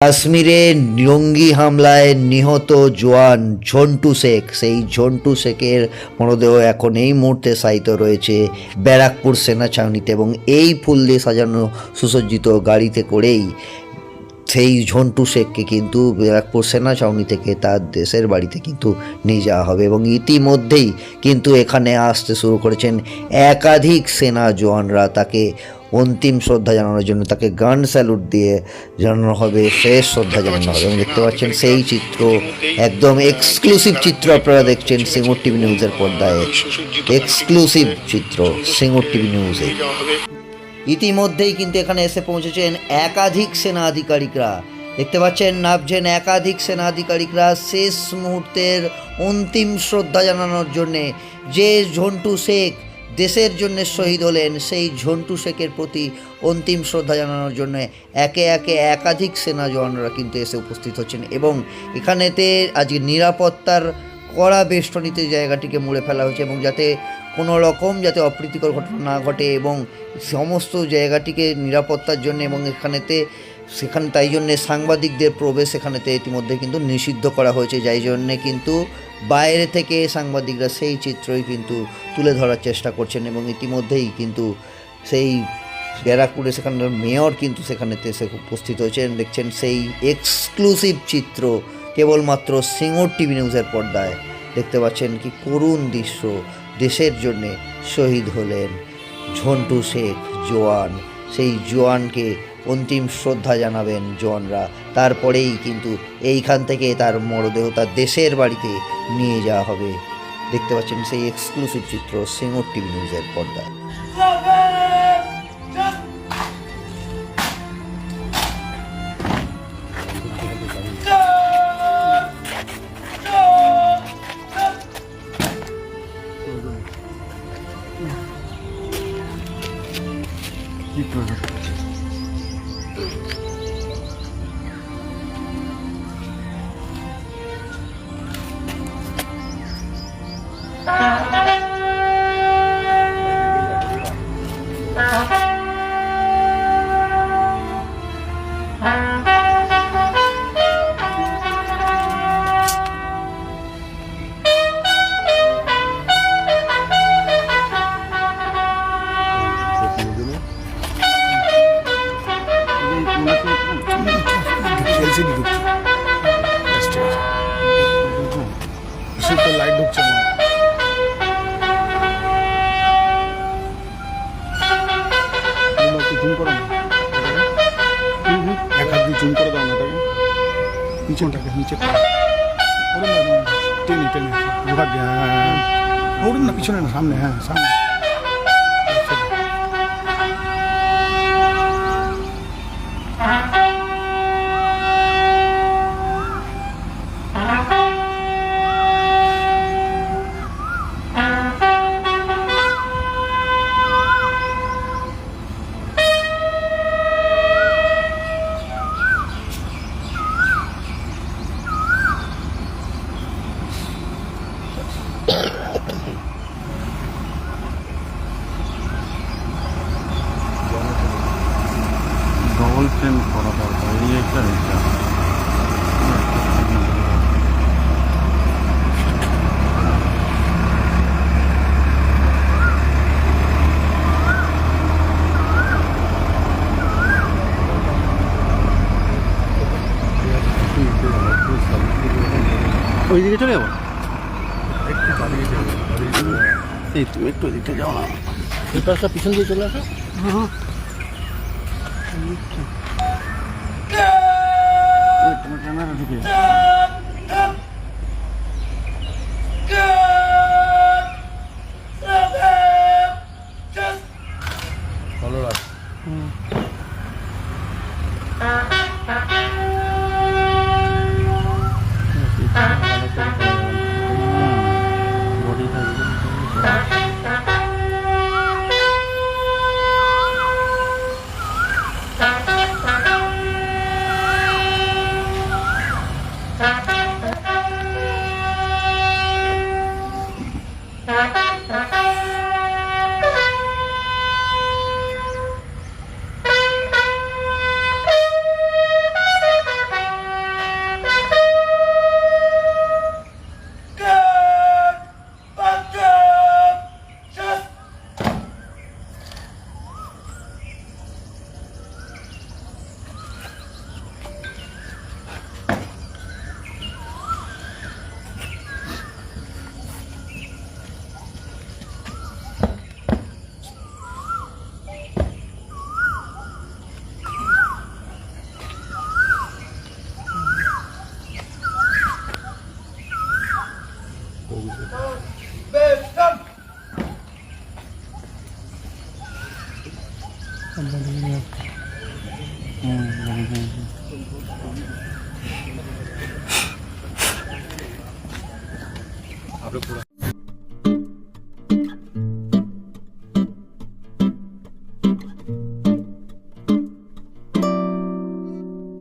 কাশ্মীরে জঙ্গি হামলায় নিহত জোয়ান ঝন্টু শেখ। সেই ঝন্টু শেখের মরদেহ এখন এই মুহূর্তে সাহিত্য রয়েছে ব্যারাকপুর সেনা ছাউনিতে এবং এই ফুল দিয়ে সাজানো সুসজ্জিত গাড়িতে করেই সেই ঝন্টু শেখকে কিন্তু ব্যারাকপুর সেনা ছাউনি থেকে তার দেশের বাড়িতে কিন্তু নিয়ে যাওয়া হবে এবং ইতিমধ্যেই কিন্তু এখানে আসতে শুরু করেছেন একাধিক সেনা জওয়ানরা। তাকে অন্তিম শ্রদ্ধা জানানোর জন্য তাকে গান স্যালুট দিয়ে জানানো হবে, শেষ শ্রদ্ধা জানানো হবে। এবং দেখতে পাচ্ছেন সেই চিত্র, একদম এক্সক্লুসিভ চিত্র আপনারা দেখছেন সিঙ্গুর টিভি নিউজের পর্দায়। এক্সক্লুসিভ চিত্র সিঙ্গুর টিভি নিউজে। ইতিমধ্যেই কিন্তু এখানে এসে পৌঁছেছেন একাধিক সেনা আধিকারিকরা দেখতে পাচ্ছেন, নামছেন একাধিক সেনা আধিকারিকরা শেষ মুহূর্তের অন্তিম শ্রদ্ধা জানানোর জন্যে। যে ঝন্টু শেখ দেশের জন্য শহীদ হলেন সেই ঝন্টু শেখের প্রতি অন্তিম শ্রদ্ধা জানানোর জন্য একে একে একাধিক সেনা জওয়ানরা কিন্তু এসে উপস্থিত হচ্ছেন এবং এখানেতে আজকে নিরাপত্তার কড়া বেষ্টনীতে জায়গাটিকে মুড়ে ফেলা হয়েছে এবং যাতে কোনো রকম যাতে অপ্রীতিকর ঘটনা না ঘটে এবং সমস্ত জায়গাটিকে নিরাপত্তার জন্য এবং এখানেতে সেখানে তাই জন্যে সাংবাদিকদের প্রবেশ এখানেতে ইতিমধ্যে কিন্তু নিষিদ্ধ করা হয়েছে, যাই জন্যে কিন্তু বাইরে থেকে সাংবাদিকরা সেই চিত্রই কিন্তু তুলে ধরার চেষ্টা করছেন এবং ইতিমধ্যেই কিন্তু সেই ব্যারাকপুরে সেখানকার মেয়র কিন্তু সেখানেতে এসে উপস্থিত হয়েছেন। দেখছেন সেই এক্সক্লুসিভ চিত্র কেবলমাত্র সিঙ্গুর টিভি নিউজের পর্দায়। দেখতে পাচ্ছেন কি করুণ দৃশ্য দেশের জন্যে শহীদ হলেন ঝন্টু শেখ, জোয়ান। সেই জোয়ানকে অন্তিম শ্রদ্ধা জানাবেন জোয়ানরা। তারপরেই কিন্তু এইখান থেকে তার মরদেহ তার দেশের বাড়িতে নিয়ে যাওয়া হবে। দেখতে পাচ্ছেন সেই এক্সক্লুসিভ চিত্র সিঙ্গুর টিভি নিউজের পর্দায়। এলসিডি সুপার লাইট ঢুকছে না। জুম করো না? করে দাও না নিচে ওরম না টেনে টেনে। দিয়ে হ্যাঁ হ্যাঁ, হ্যাঁ। ওরম না পিছনে না সামনে হ্যাঁ সামনে। ওই দিকে চলে যাব? সেই তুমি একটু ওদিকটা যাও না। এই পাশটা পিছন দিয়ে চলে আসো। হ্যাঁ তোমার ঢুকে આપણે